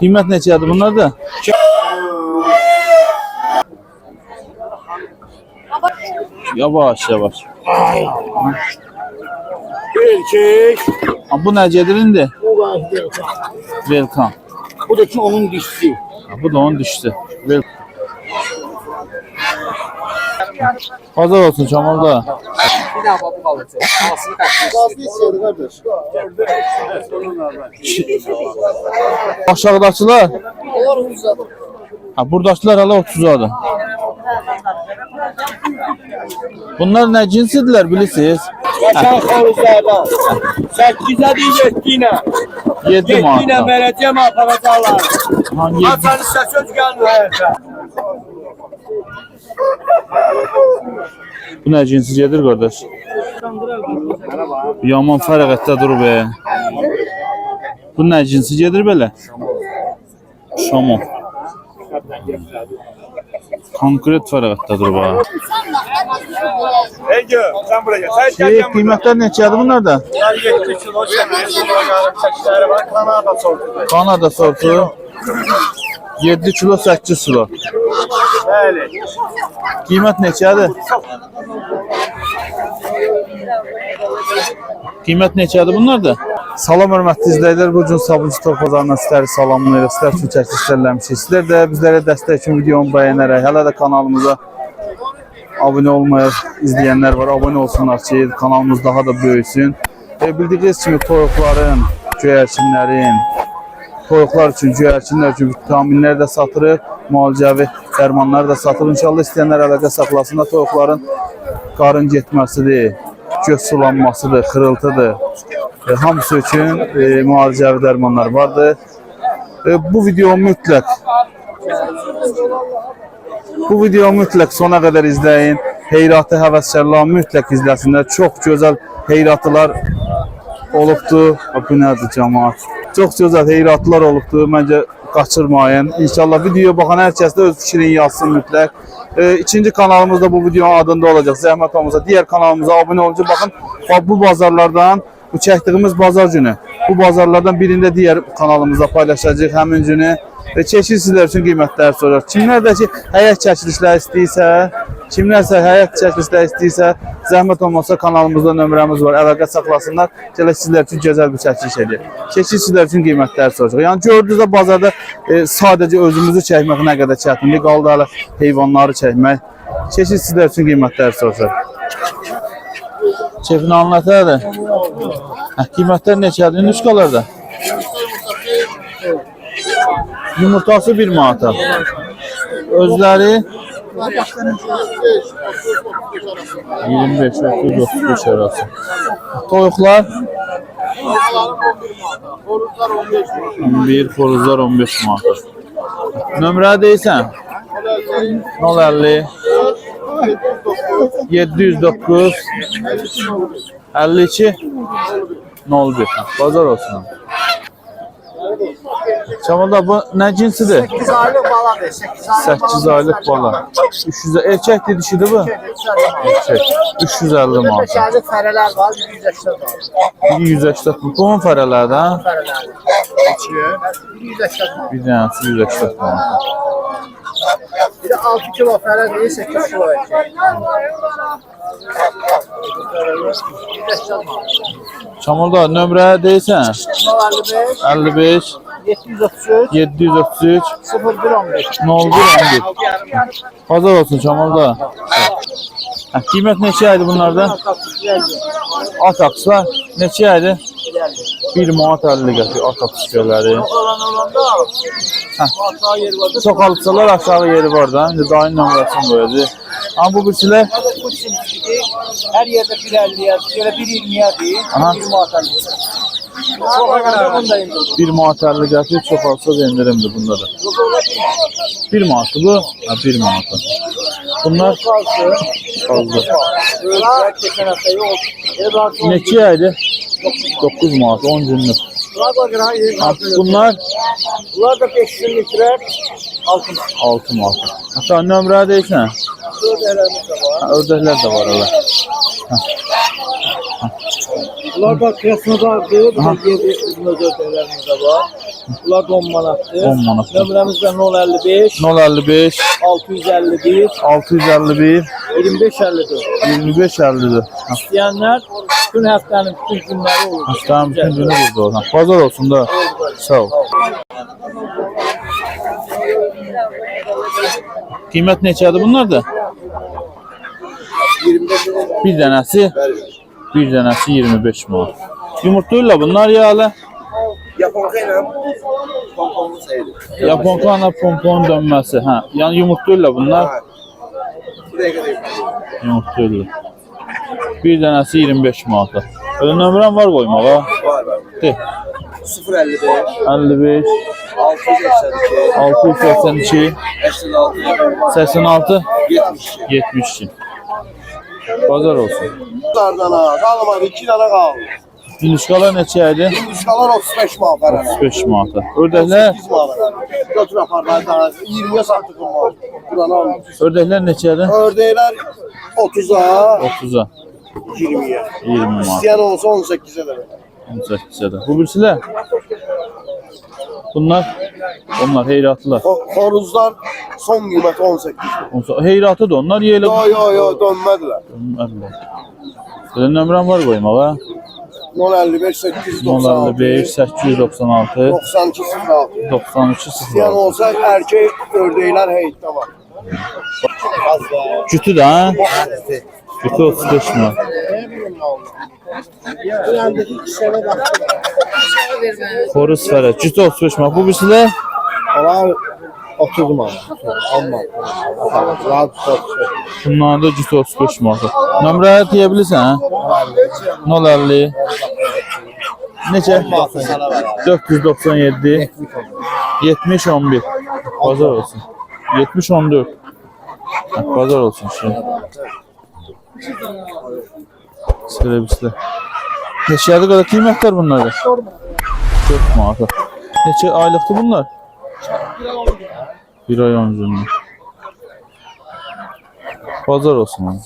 Qiymət neçədir bunlar da? Yavaş yavaş. Erkek. Ha, bu necədir indi? Velkan. Bu da ki onun dişisi. Ha, bu da onun düşdü. Vel Pazar olsun Çamal da. Bir daha baba. Aşağıdakılar. Olur uzadı. Ha, buradakılar hala 30'adır. Bunlar nə cinsidirlər bilirsiniz? Kaçan havuzlardan. Sekize değil yettiğine. 7 Yettiğine manat. vereceğim aparatlarla. Ha, 7 Hasan ise söz gelmiyor. Bu nə cinsidir qardaş? Yaman fərəqətdə dur be. Bu nə cinsi gedir belə? Şamo. Konkret fərəqətdə dur bax. Ege sen buraya gel. Sen Şey, qiymətlər neçədir bunlar da? 7 kilo şeker. Saçları var. Kanada sordu. Kanada sortu 7 kilo 8 kilo. Bəli. Qiymət neçədir? Qiymət neçədir bunlar da? Salam hörmətli izləyicilər, bu gün Sabunçu Tor bazarından sizləri salamlayırıq. Sizlər üçün çəkilişlər eləmişik. Sizlər də bizlərə dəstək üçün videonu bəyənərək, hələ də kanalımıza abunə olmayıb izləyənlər var. Abunə olsunlar ki, kanalımız daha da böyüsün. E, bildiyiniz kimi toyuqların, göyərçinlərin, toyuqlar üçün, göyərçinlər üçün vitaminlər də satırıq, müalicəvi dərmanlar da satırıq. İnşallah istəyənlər əlaqə saxlasınlar. Toyuqların qarın getməsidir, göz sulanmasıdır, xırıltıdır. E, hamısı üçün e, müalicəvi dərmanlar vardır. E, bu video mütləq bu video mütləq sona qədər izləyin. Heyratı həvəskarlar mütləq izləsinlər. Çox gözəl heyratılar olubdu. Ha, Bu nədir cəmaət? Çox gözəl heyratlar olubdu. Məncə qaçırmayın. İnşallah videoya baxan hər kəs də öz fikrini yazsın mütləq. E, ikinci kanalımızda bu videonun adında olacaq. Zəhmət olmasa digər kanalımıza abunə olun ki, baxın bax, bu bazarlardan bu çəkdiyimiz bazar günü. Bu bazarlardan birində digər kanalımızda paylaşacağıq həmin günü. Çəkil sizlər üçün qiymətləri sorar. Kimlər də ki, həyat çəkilişləri istəyirsə, kimlərsə həyat çəkilişləri istəyirsə, zəhmət olmasa kanalımızda nömrəmiz var. Əlaqə saxlasınlar. Gələk sizlər üçün gözəl bir çəkiliş edək. Çəkil sizlər üçün qiymətləri soracaq. Yəni gördünüz də bazarda e, sadəcə özümüzü çəkmək nə qədər çətinlik qaldı hələ heyvanları çəkmək. Çəkil sizlər üçün qiymətləri soracaq. Çefini anlatadı. Hə, qiymətlər neçədir? Nüsqalarda? Yumurtası 1 manata. Özləri 25 30 35 arası. Toyuqlar 11 xoruzlar 15 manata. Nömrə deyirsən? 050 709 52 01. Bazar olsun. Çamada bu nə cinsidir? 8 aylık baladır. 8 aylık 8 aylıq bala. 300 erkəkdir, dişidir bu? Erkək. 350 Burada manat. şəhərli fərələr var, 180 var. 180 bunun fərələrdən Fərələr. 180 var. bir dənəsi 180 manat. Bir de 6 kilo fərə değil, 8 kilo erkek. 180 var. Çamurda nömrə deyirsən? 55, 55 733, 733 0115. 01 Pazar olsun Çamurda. Hə, qiymət neçə idi bunlarda? At akslar neçə idi? 1 manat 50 qəpik at var. Çox alıbsalar aşağı yeri var da. İndi dayın nömrəsini qoyacaq. Amma bu birisilər Bu simsiki her yerde 1.50'ye, şöyle 1.20'ye değil, Aha. 1 manat Çok kadar bunu da indirdim. 1 manat 50 qəpik çox alsa endirimdir bunda da. 1 manatı bu? Ha 1 manatı. Bunlar fazla. Neçə idi? 9 manat 10 günlük. Bunlar bunlar Bunlar da 5 günlükler. Altın. 6 manat. Hatta nömrə deyirsən? Herhalde de var. Ördəklər də var hələ. Bunlar da. Bu da üzümlü ördəklərimiz də var. Bunlar da 10 manatdır. 10 manat. Nömrəmiz də 055 055 651 651 25 54. 25 50'dir. İstəyənlər bütün həftənin bütün günləri olur. Haftanın bütün günü burada olan. Pazar olsun da. Sağ ol. Qiymət neçədir bunlar da? 25 Bir dənəsi bir dənəsi 25 manat. Yumurtlayırlar bunlar ya hala. İlə pomponlu sayılır. Yaponkana pompon dönməsi. Hə, yəni yumurtlayırlar bunlar. Bu dəqiqə deyim. Yumurtlayırlar. Bir dənəsi 25 manat. Öyle nömrən var qoymağa. Var var. De. 055 55 682 682 86 86 72. 72. Pazar olsun. Bunlardan ha, kalmadı. iki tane kaldı. Dindişkalar neçə idi? Kuşkalar 35 manat falan. 35 manata. Ördəklər, 8 manat. Götür aparlar tanesi. 20'ye sattık o mal. Buranı almış. ördəklər neçədir? Ördekler 30'a, 30-a, 20'ye. 20 manat. İsteyen olsa 18'e de verir. 18-ə də. Bu birisilər? Bunlar, onlar heyratlılar. Ho- Horuzlar son kıymet 18. Onsa- Heyratı da onlar yeyilir. Yo yo yo dönmediler. Allah. Böyle nömrəm var qoymağa. 055 896 055 896 92 06. 93 İsteyen 06. olsa erkek ördekler heyette var. Cütü də ha? Cütü 35 manat. Xoruz fərə. Cütü 35 manat. Bu birisilər? Onlar 30 manat. Amma. Rahat çok. Bunların da cütü 35 manat. Nömrə deyə bilirsən hə? 050 Neçə? 497 70 11 Pazar olsun. 70 14 Hə, Pazar olsun şey. Servisler. Neçəyə qədər qiymətlər bunlar? 4 manat. Neçə aylıqdır bunlar? Bir ay 10 günlük. Pazar olsun. abi.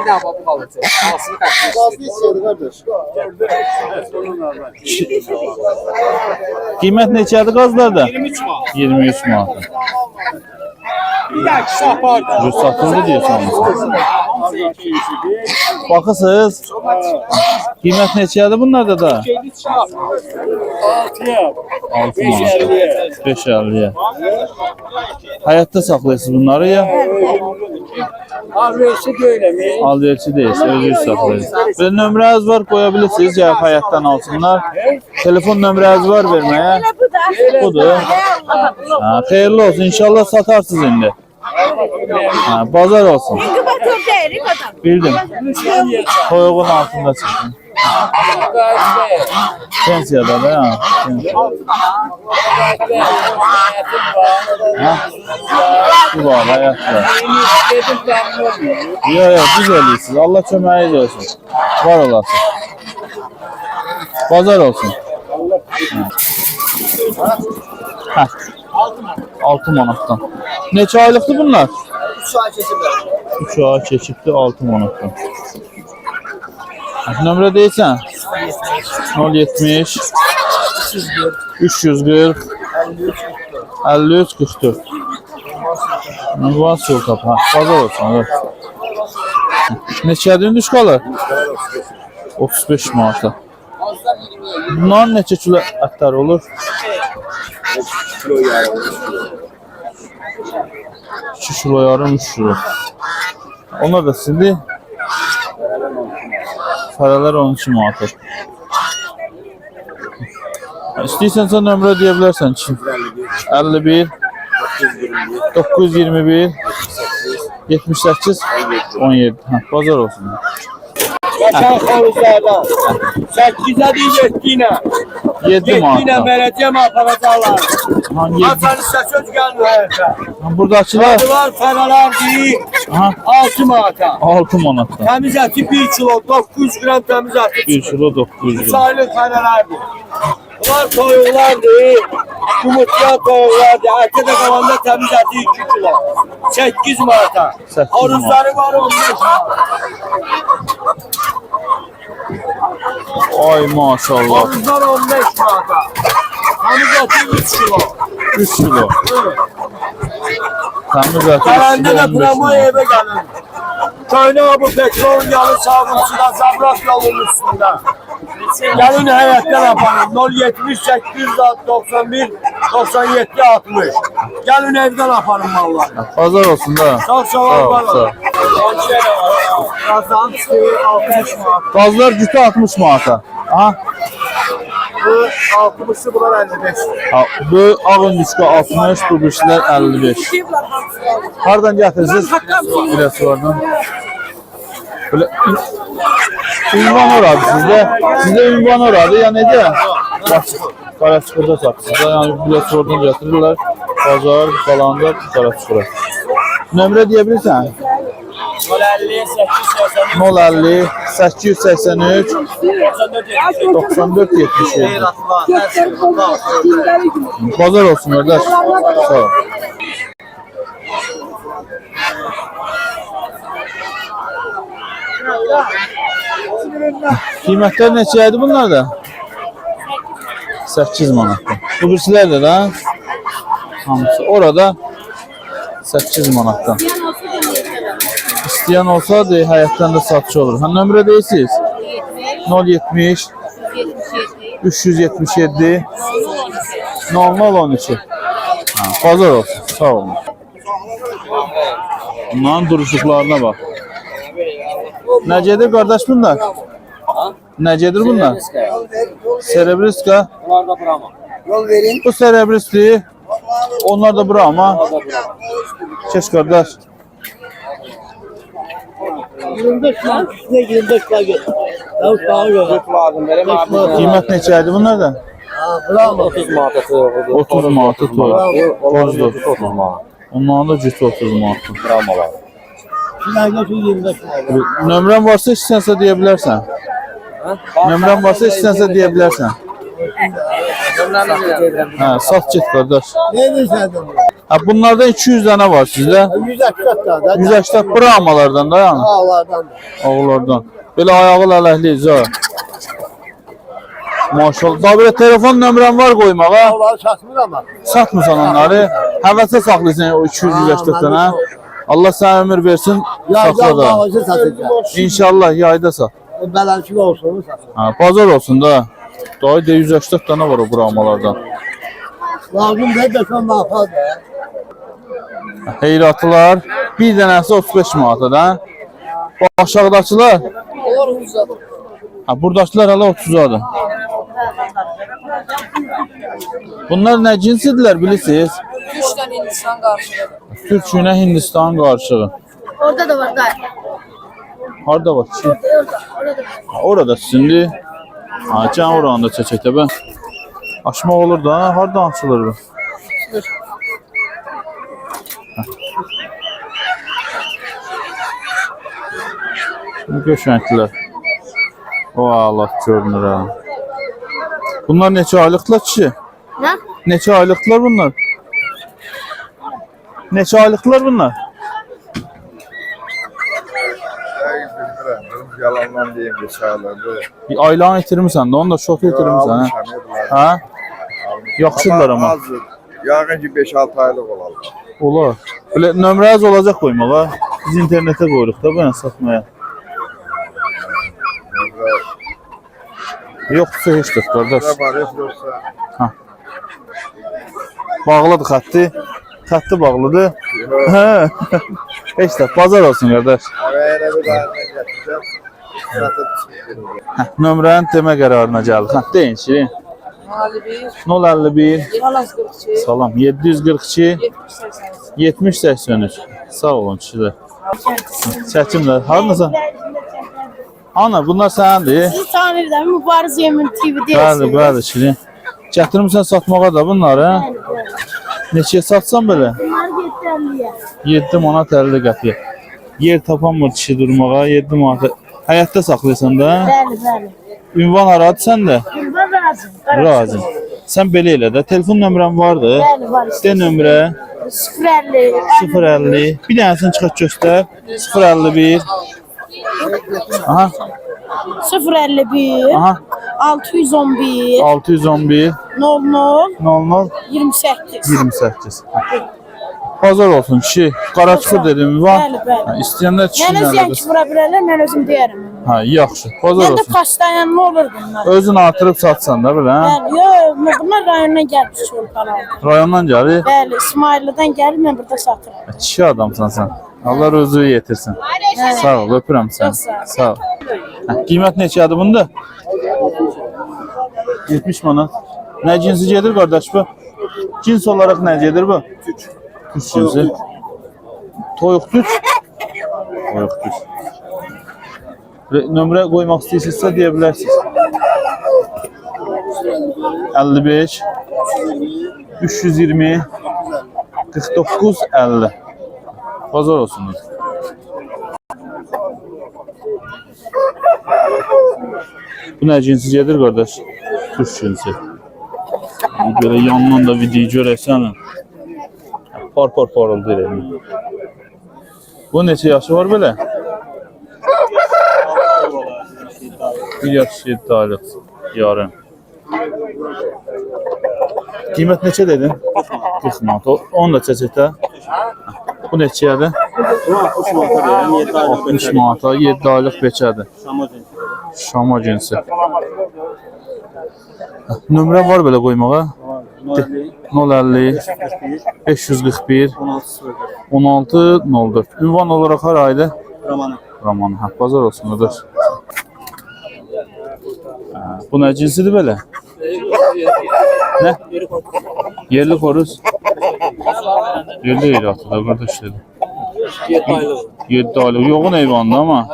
Bir daha bu qalacaq. Alsın kaçmış. Gazlı istiyordu kardeş. Qiymət neçədir qazlarda? 23 manat. 23 manat. Satıldı diyorsan. Baxırsınız. Qiymət neçədir bunlarda da? 6'ya. 6 manat. 5.50-yə. Həyatda saxlayırsınız bunları ya? Arvesi böyle mi? Alverçi deyilsə, özünüz saxlayırsınız. Bir nömrəniz var, qoya bilirsiniz, ya həyatdan alsınlar. Telefon nömrəniz var verməyə. Budur. Ha, xeyirli olsun. İnşallah satarsınız indi. Ha, bazar olsun. Bildim. Toyuğun altında çıxdım. Pensiyada da ya. Ha? Bu var, hayat var. Yok yok, düz eləyirsiz. Allah köməyiniz olsun. Var olasın. Bazar olsun. Hə. 6 manatdan. Neçə aylıqdır bunlar? 3 saat kesimler. 3 ay keçibdi 6 manatdan. Nömrə deyirsən? 070 340 53 44 Nüvaz yol tap. Ha, bazar olsun. Evet. Neçədir düşkalar? 35 manata. Bunların neçə kilo ətlər olur? Kilo yağı. 2 kilo yarım 3 kilo. Onlar da sizdir. Fərələr 12 manatdır. İstəyirsənsə nömrə deyə bilərsən ki. 51 921 78 17. Hə, bazar olsun. Kaçan havuzlardan. 8'e değil 7'ine. 7 7'ine manat. vereceğim aparacaklar. Hangi Hasan istasyon geldi hayata. Buradakılar Bunlar paralar değil. ha 6 manata. 6 manatdan. Temiz eti 1 kilo 900 gram temiz eti. 1 kilo 900 gram. Sayılı paralardır. Bunlar toyuklar değil. Yumurtlayan toyuqlardır. Ətə də qalanda təmiz əti 2 kilo. 8 manata. Horuzları var 15 manat. Ay maşallah. Horuzlar 15 manata. Təmiz əti 3 kilo. 3 kilo. Təmiz əti 3 Gələndə kilo də 15 buramı manat. evə gəlin. Köynə bu petrol yalı sabun suda zabrat yolunun üstündə. Gəlin həyətdən aparın. 078 91 97 60. Gəlin evdən aparın malları. Bazar olsun da. Sağ sağ Sağ ol. ol, sağ ol. ol. Kazan suyu 60 manat. Gazlar cütü 60 manata. Aha. Bu 60'ı bunlar 55. Ha, Bu ağın diski 60, bu birişlər 55. Hardan gətirirsiniz? Biləsuvardan. Belə ünvan oradı sizdə. Sizdə ünvan oradı ya necə? Bax, Qaraçıqırda satırsınız. Yəni Biləsuvardan gətirirlər. Bazar falanda Qaraçıqıra. Nömrə deyə bilirsən? 50 8 050 883 94 94 77. Bazar olsun kardeş. Sağ ol. Qiymətlər neçəyədir bunlar da? 8 manatdır. Bu birisilər də da hamısı orada 8 manatdan. İstəyən olsaydı həyətdən də satış olur. Ha nömrə deyirsiniz? 070 377 0012. Ha, pazar olsun. Sağ olun. Bunların duruşuqlarına bax. Nəcədir qardaş bunlar? Nəcədir bunlar? Serebriska. Bunlar da Brahma. Bu serebristi. Onlar da bura ama. Keş qardaş. 25 manat. Ne 25 manat. Ya sağ ol. lazım verem abi. Qiymət neçəyədir bunlar da? Brahma 30 manat. 30 manatı toy. Bozdur. 30 manat. Onların da cütü 30 manatı. Brahma var. Şunlar 25 manat. Nömrən varsa istənsə deyə bilərsən. Nömrən varsa istənsə deyə bilərsən. Hə, sat get qardaş. Ne diyeceksin? Ha bunlardan 200 dənə var sizdə. 180 tane. 180 bramalardan da yəni. Ağlardan. Oğullardan. Belə ayağı lələkliyiz ha. Maşallah. Da belə telefon nömrən var qoymağa. Ağlar satmır ama. Satmısan onları. Həvəsə saxlayırsan o 200 dənə. Allah sənə ömür versin. Yazdan Saxla da. İnşallah yayda sat. Belençik olsun satacağım. Ha, bazar olsun da. Dayı da 180 dənə var o bramalardan. Lazım değil de son mahfaz. Heyratlılar. Bir dənəsi 35 manata da. Bu aşağıdakılar. Ha, buradakılar hala 30-adır. Bunlar nə cinsidirlər bilirsiniz? Üçten Hindistan karşıladı. Türk ilə Hindistan qarışığı. Orada da var gayet. Harda var ki? Orada, orada da. Ha, Orada şimdi. Ha, can oranı da çəkək də ben. Açmaq olur da, ha, hardan açılır bu? Hə. Şimdi göşənklər. O Allah görünür ha. Bunlar neçə aylıqlar kişi? Ne? Neçə aylıqlar bunlar? Neçə aylıqlar bunlar? Yalandan diyeyim geçerlerde. Bir aylağını itirmisən də, onu da çok itirmisən ha. Ha? Yaxşıdırlar amma. Yağın ki 5-6 aylık olalım. Olar. Belə nömrəniz olacaq qoymağa. Biz internetə qoyuruq da bunu satmaya. Yoxsa heç də qardaş. Bağlıdır xətti. Xətti bağlıdır. Hə. Heç də bazar olsun qardaş. Eve bir. Satıp çıkıyorum. Hə, nömrəni demə qərarına gəldik. Hə, deyin ki. 051 Yalan kırıkçı. Salam 742 70 83. Sağ olun kişilər. Çəkimlər. Hardasan? Ana, bunlar səndir. Bu tanrıdan mübarız yemin TV Bəli, bəli, şirin. Gətirmisən satmağa da bunları? Neçəyə satsan belə? Bunlar yeterliye. 7 manat 50 qəpiyə. Yer tapanmır kişi durmağa, 7 manat. Həyətdə saxlayırsan da? Bəli, bəli. Ünvan haradır səndə? Bunlar razı. Razı. Sən belə elə də. Telefon nömrən vardı. Bəli, var. De nömrə 050. 050. Bir dənəsini çıxart göstər. 051. Aha, 051. aha. 611. 611 00. 00 28. 28. Bazar olsun kişi. Qaraçıqır dedim var. Bəli, bəli. Ha, istəyənlər kişi Mənə zəng vura bilərlər, mən özüm deyərəm. Ha, yaxşı. Bazar Mən də olsun. pastayan nə olur bunlar? Özün artırıb satsan da belə. hə? Bəli, yox, bunlar rayondan gəlmiş çolpalar. Rayondan gəlir. Bəli, İsmaillidən gəlib mən burada satıram. Kişi adamsan sən. Allah özü yetirsin. Sağ ol, öpürəm. Çox sağ ol. Sağ ol. Qiymət neçədir bunda? 70 manat. Nə cinsi gedir qardaş bu? Cins olaraq nə gedir bu? Türk. Türk cinsi. Toyuq türk. Toyuq türk. Re- Nömrə qoymaq istəyirsinizsə deyə bilərsiniz. 55 320 49 50 Bazar olsun. Bu nə cinsi gedir qardaş? Türk cinsi. Belə yandan da video görəsən. Par par parıldayır. yəni. Bu neçə yaşı var belə? 1 yaş 7 aylıq. Yarım. Qiymət neçə dedin? 40 manat. Onu da çəkəcək Bu neçəyədir? 60 manata 7 aylıq beçədir. Şama cinsi. Nömrə var belə qoymağa? 050 541 16 04. Ünvan olaraq hər ayda Romanı. Raman. Hə, bazar olsun. Hə, Bu nə cinsidir belə? Nə? Yerli xoruz. Yerli eyratı da qardaş dedi. 7 aylıq. 7 aylıq. Yoğun heyvandı ama.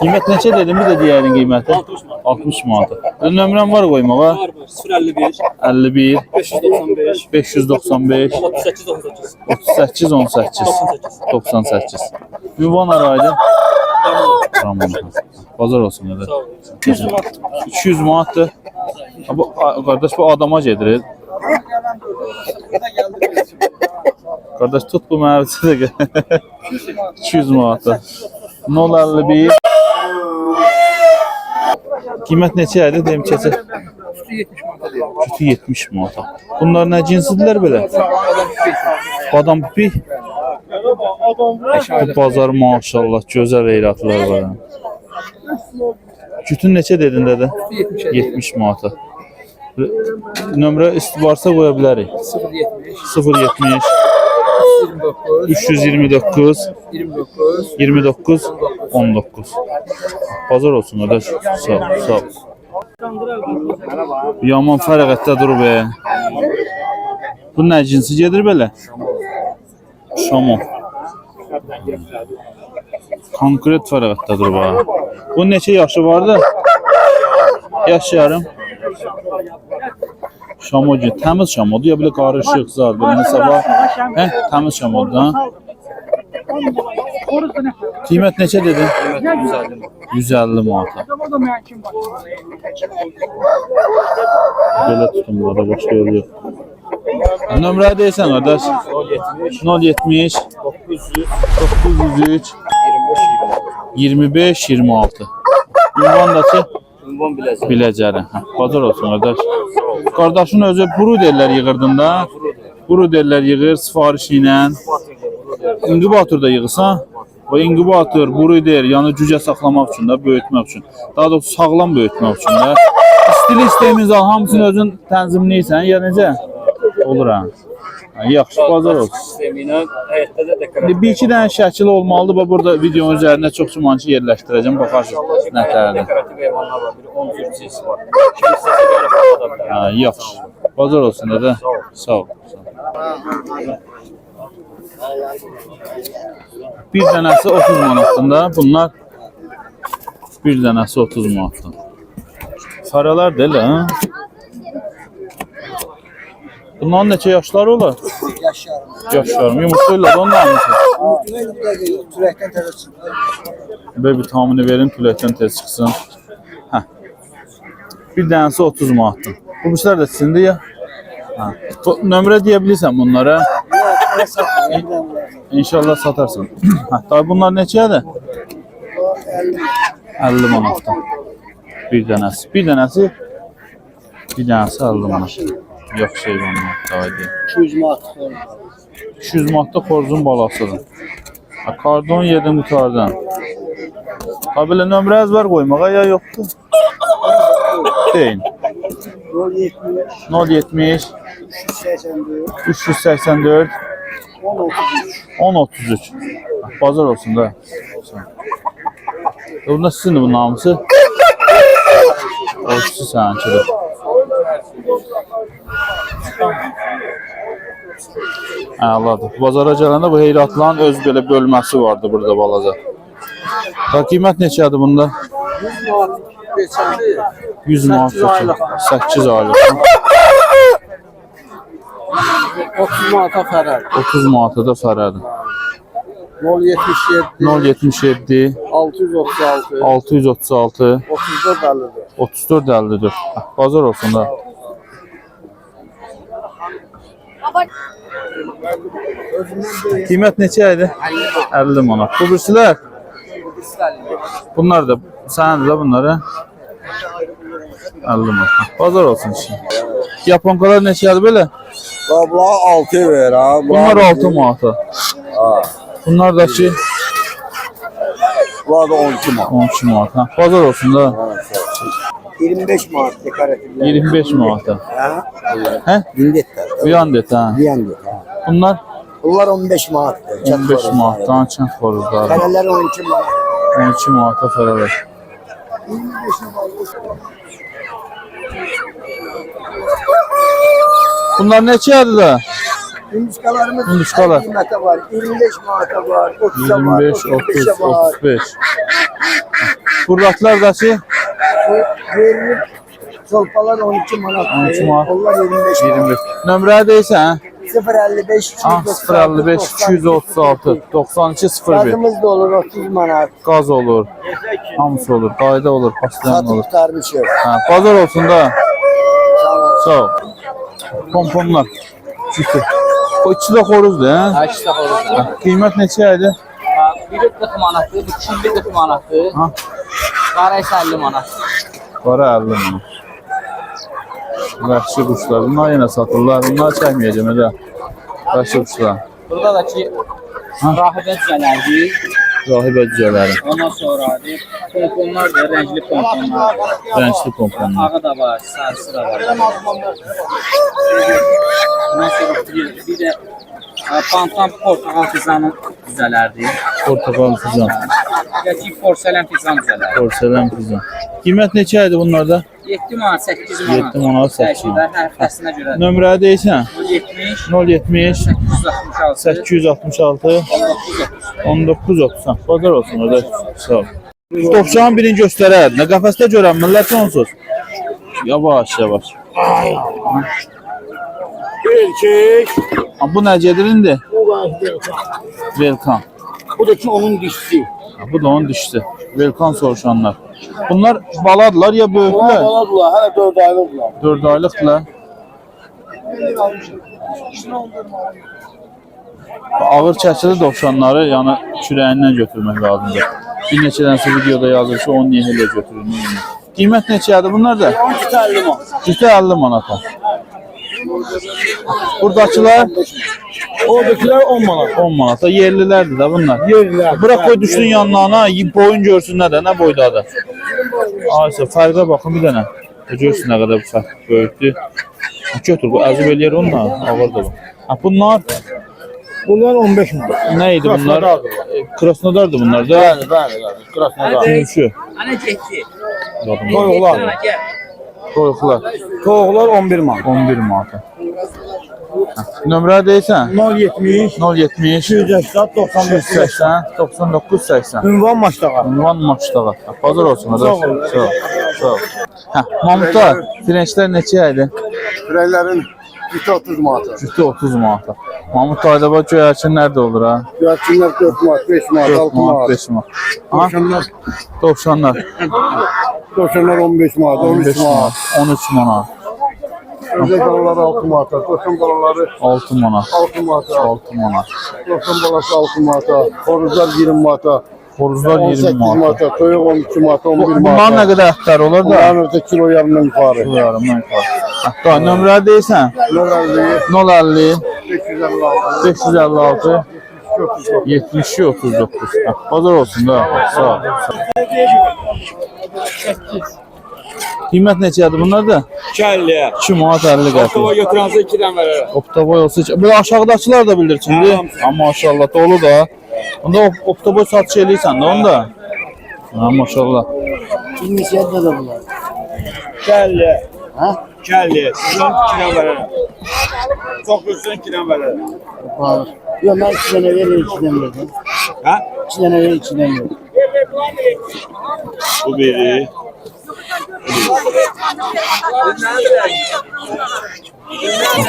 Qiymət neçə dedim? Bir də digərin qiyməti? 60 manat. 60 manat. Nömrəm var qoymağa? Var var. 051 51 595 595 38 18. 38 18 98. Ünvan araydı. Tamam. Bazar olsun dedi. 200 manat. 200 manatdır. Bu qardaş bu adama gedir. Qardaş tut bu mərvəsi də. 200 manatdır. 051 Qiymət neçə idi deyim keçə? Cütü 70 manata. Bunlar nə cinsidirlər belə? Badam pipi. Bu bazar maşallah gözəl eyratlar var. Cütün neçə dedin dədə? 70 manata. Nömrə isti varsa qoya bilərik. 070 329 29 29 19. Bazar olsun qardaş. Sağ ol, sağ ol. Yaman fərəqətdə dur be. Bu nə cinsi gedir belə? Şamo. Konkret fərəqətdə dur bax. Bu neçə yaşı vardı? Yaş yarım. Şamocu, təmiz şamodur ya belə qarışıq zar, belə sabah. Hə, təmiz şamodur ha. Qiymət neçə dedin? 150 manata. Belə tutun burada başqa yol yox. Nömrə deyirsən qardaş? 070 903 25 26. Ünvandakı Ünvan biləcək. Biləcəri. Hə, bazar olsun qardaş. Qardaşın özü buru derlər yığırdın da. Buru derlər yığır sifarişi ilə. İnkubator da yığırsan. O inkubator buru der, yəni cücə saxlamaq üçün də, böyütmək üçün. Daha doğrusu sağlam böyütmək üçün də. İstili sistemimiz al, hamısını özün tənzimləyirsən, ya necə? Olur ha. Yaxşı, bazar olsun. İndi bir iki dənə şəkil olmalıdır. Bax burada videonun üzərində çox cumançı yerləşdirəcəm. Baxarsınız nə tərdir. Dekorativ heyvanlar var. Bir 10 cür cins var. Ha, yaxşı. Bazar olsun dədə. Sağ ol. Bir dənəsi 30 manatdan da. Bunlar bir dənəsi 30 manatdan. Faralar da elə, ha? Bunların neçə yaşları olur? yaş yarım. Yaşlarım. Yumurtayla da onlar mı? Türekten terörçü. Böyle bir tahmini verin tüləkdən tez çıxsın. Hə. Bir dənəsi 30 manatdır. Bu quşlar da sizindir ya? Hə. Bu nömrə deyə bunlara? İnşallah satarsan. Hə, day bunlar neçədir? 50 manatdan. Bir dənəsi. Bir dənəsi bir dənəsi 50 manat. Yaxşı heyvanlar, daydı. 200 manat. 200 manatda xoruzun balasıdır. Kardon yedim qutardan. Ha belə nömrə əzbər qoymağa ya yoxdur? Deyin. 070 070 384 384 10 33. 1033. Bazar olsun da. Bunda sizindir bu namusu. Ölçüsü sənkidir. Əladır. Bazara gələndə bu heyratların öz belə bölməsi vardı burada balaca. Ta qiymət neçədir bunda? 100 manat. 8 aylıq. 30 manata fərər. 30 manata da fərədir. 077 077 636 636 34 50'dir. 34 54. Hə, Bazar olsun da. Qiymət neçə idi? 50 manat. Bu birisilər? Bunlar da sənin də bunları 50 manat. Hə, Bazar olsun işin. Yaponkalar neçədir belə? Bunlar 6 ver ha. Bunlar 6 manata. Bunlar da ki Bunlar da 12 manat. 12 manat. Hə, Bazar olsun da. 25 manat dekoratifler. 25 manata. Ha? Det hə. Diyendir. Ha. Bunlar Bunlar 15 manat. 15 manatdan kənd xoruzları. Kareler 12 manat. 12 manata fərələr. Bunlar neçədir də? Yumuşkalarımız Yumuşkalar. kıymete var. 25 manata var. 30'a var. 25, 30, 35'e var. 35. Buradakılar da ki Bu Verilir. Solpalar 12 manat. 12 manat. Onlar 25 manat. 25. Nömrə deyirsən, hə? 055 Ah, 055 236 92 01. Gazımız da olur 30 manat. Qaz olur. Hamısı olur. Qayda olur, paslayan olur. Satı tutarmış yok. Hə, bazar olsun da. Sağ ol. Sağ ol. Pomponlar. Ciddi. O içi də xoruzdur, hə? Kaçta olursa. Hə, Qiymət neçə idi? Biri 40 manatdır, ikisi 40 manatdır. Ha. Qara isə 50 manat. Para 50 manat. Vəhşi quşlar. Bunlar yenə satırlar. Bunlar çəkməyəcəm elə. Vəhşi quşlar. Burada da ki rahibə düzələrdir. Rahibə cücələri. Ondan sonra pomponlar da rəngli pomponlar. Rəngli pomponlar. Ağı da var, sarısı da var. Ondan sonra bir, bir də pantan portakal fizanın düzələrdir. Portakal fizan. Bir də ki porselen fizan düzələrdir. Porselen fizan. Qiymət neçə idi bunlarda? 7 manat, 8 manat. 7 manat, 8 Dəyişirlər hər həftəsinə görə. Nömrə deyirsən? 70, 070 866, 866 1930. 1930. Ha, Bazar olsun orada. Sağ ol. Topçağın birini göstərər. Nə qəfəsdə görən millət onsuz. Yavaş yavaş. Erkek. Ha, bu necədir indi? Velkan. Bu da ki onun dişisi. Ha, bu da onun dişisi. Velkan soruşanlar. Bunlar baladırlar ya Bunlar böyüklər? baladılar. Hala 4 aylıklar. 4 aylıqdırlar. Ağır çəkili dovşanları yəni kürəyindən götürmək lazımdır. Bir neçə dənəsə videoda yazır ki, onu niyə elə elə. Qiymət bunlar da? 12 50 manat. Cütə 50 manata. Buradakılar Oradakiler 10 manat. 10 manata. Yerlilərdir də bunlar. Yerlilər. Bırak koy düşsün yanlarına, boyun görsünlər də, nə boydadır. Aysə, fərqə baxın bir dənə. Görsün nə qədər bu fərq böyükdür. Ha, Götür, bu əzib eləyər onunla, ağırdır. Ha, bunlar Bunlar 15 manat. nə idi bunlar? Krasnodardır. E, Krasnodardır bunlar da. Bəli, bəli, bəli. Krasnodar. Gümüşü. Ana getdi. Toyuqlar. Toyuqlar. Toyuqlar 11 manat. 11 manata. Ha, Nömrə deyirsən? 070 070 280 95 280 99 80. Ünvan maçdağa. Ünvan maçdağa. Bazar olsun. Ol. Sağ ol. Sağ ol. Hə, Mamutlar, dirençlər neçə idi? Türeklerin Cütü 30 manat. Cütü 30 manata. Mahmud dayda bax göyərçin nerede olur ha? Güvercinler 4 manat, 5 manat, 4 6 manat, manat. 5 manat. Ha? Dovşanlar, Dovşanlar dovşanlar 15 manat, 15 13 manat, manat. 13 manat, Özel balaları 6 manat. Dovşan balaları 6 manat, 6 manat. 6 manat. Dovşan balası 6 manat. Horuzlar 20 manat. Xoruzlar 18 20 manat. manat. Toyuq 12 manat, 11 manat. Bunlar nə qədər ətlər olur da? Bunların öte kilo yarımdan yukarı. Yarımdan yuxarı. Hatta nömrə deyirsən? Bunlar 050 556. 556 72 39. Ha, Bazar olsun da. Sağ ol. Qiymət neçədir bunlar da? 50. 2 manat 50 Kova qəpik. götürənsə 2-dən verərəm. Optoboy olsa, heç- bu aşağıdakılar da bildirçindir. Amma maşallah dolu da. Onda optoboy satış eləyirsən də onda. Ha maşallah. Kimisi de bunlar. 50. Ha? 50. Sizdən 2-dən verərəm. Çox götürsən 2-dən verərəm. Pahalı. Yok ben 2 tane veririm 2 tane veririm. Hə? 2 tane veririm 2 tane veririm. Bu biri.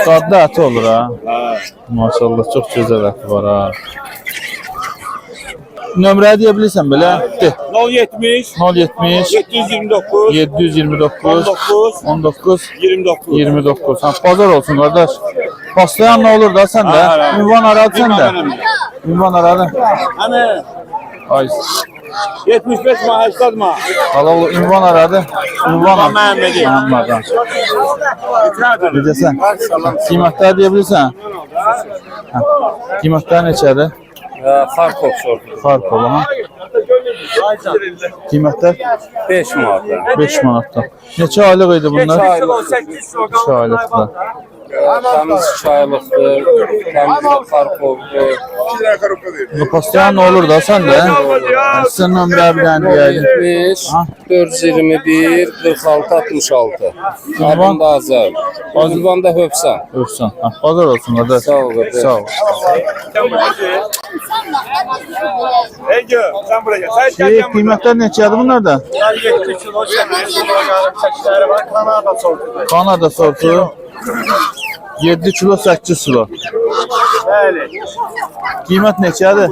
Dadlı əti olur ha. Hə. Maşallah çox gözəl əti var ha. Nömrə deyə bilirsən belə? De. 070 070 729 729 19 19 29. 29. Ha, pazar olsun qardaş. Paslayan nə olur da sən də? Ünvan aradı sən də. Ünvan Ünvan aradı. Hani Ay, 75 ma 80 ma. halal ünvan aradı. Ünvan. Məhəmmədən. Bitirədim. Necəsən? Qiymətlər deyə bilirsən? Hə. Qiymətlər neçədir? Xarkov sortu. Farq olur ha. Qiymətlər 5 manat. 5 manatdan. Neçə aylıq idi bunlar? 2 aylıqlar. Təmiz 2 aylıqdır. Təmiz Xarkovdur. Bu pastayan nə olur da sən də? Sən nömrə bir dənə deyəydin. 5 Ha? 421 46 66. Abim da Azər. Azərbaycan da Hövsan. Ha, bazar olsun qardaş. Sağ ol. Sağ ol. Ege sen buraya gel. Sen Şey, qiymətlər neçədir bunlar da? Bunlar 7 kilo şeker, kilo yarım çeşitleri var. Kanada sortu. Kanada sortu 7 kilo 8 kilo. Bəli. Qiymət neçədir?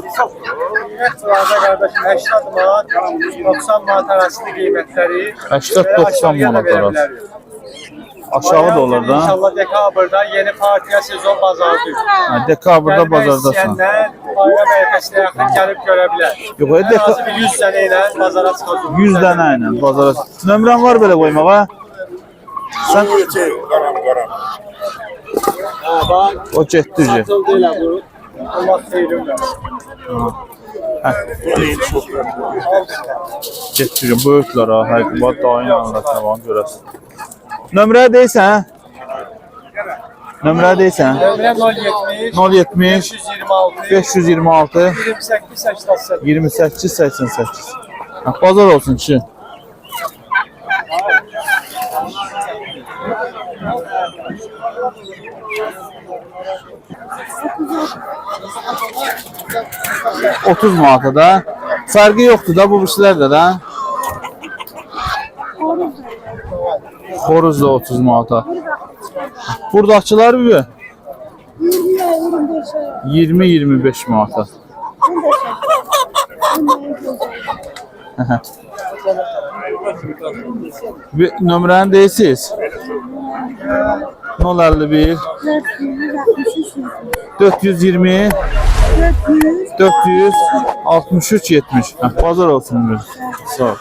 Sırada kardeşim 80 manat, 90 manat arasında qiymətləri. 80-90 manat arası. Aşağı da olur da. İnşallah dekabrda yeni partiya sezon bazarı düşür. Ha, dekabrda bazardasan. istəyənlər bayram ərəfəsinə yaxın gəlib görə bilər. Yox, e, Ən deka azı bir 100 dənə ilə bazara çıxacaq. 100 dənə ilə bazara. Nömrən var belə qoymağa? Sən Ha, bax, o getdi. ki. satıldı elə bu. Allah xeyrin versin. Getdi. ki. Böyüklər ha, həqiqət var dayın anlatına var görəsən. Nömrə deyirsən? Nömrə deyirsən? Nömrə 070 070 526 526 28 88. 28 88. Ha, bazar olsun kişi. Otuz manata da. Fərqi yoxdur da bu birisilərdə də. Xoruz da 30 manata. Buradakılar bir 20-25 manata. Bir nömrəni deyirsiniz? 051 420 463 70. Hə, bazar olsun. Sağ ol.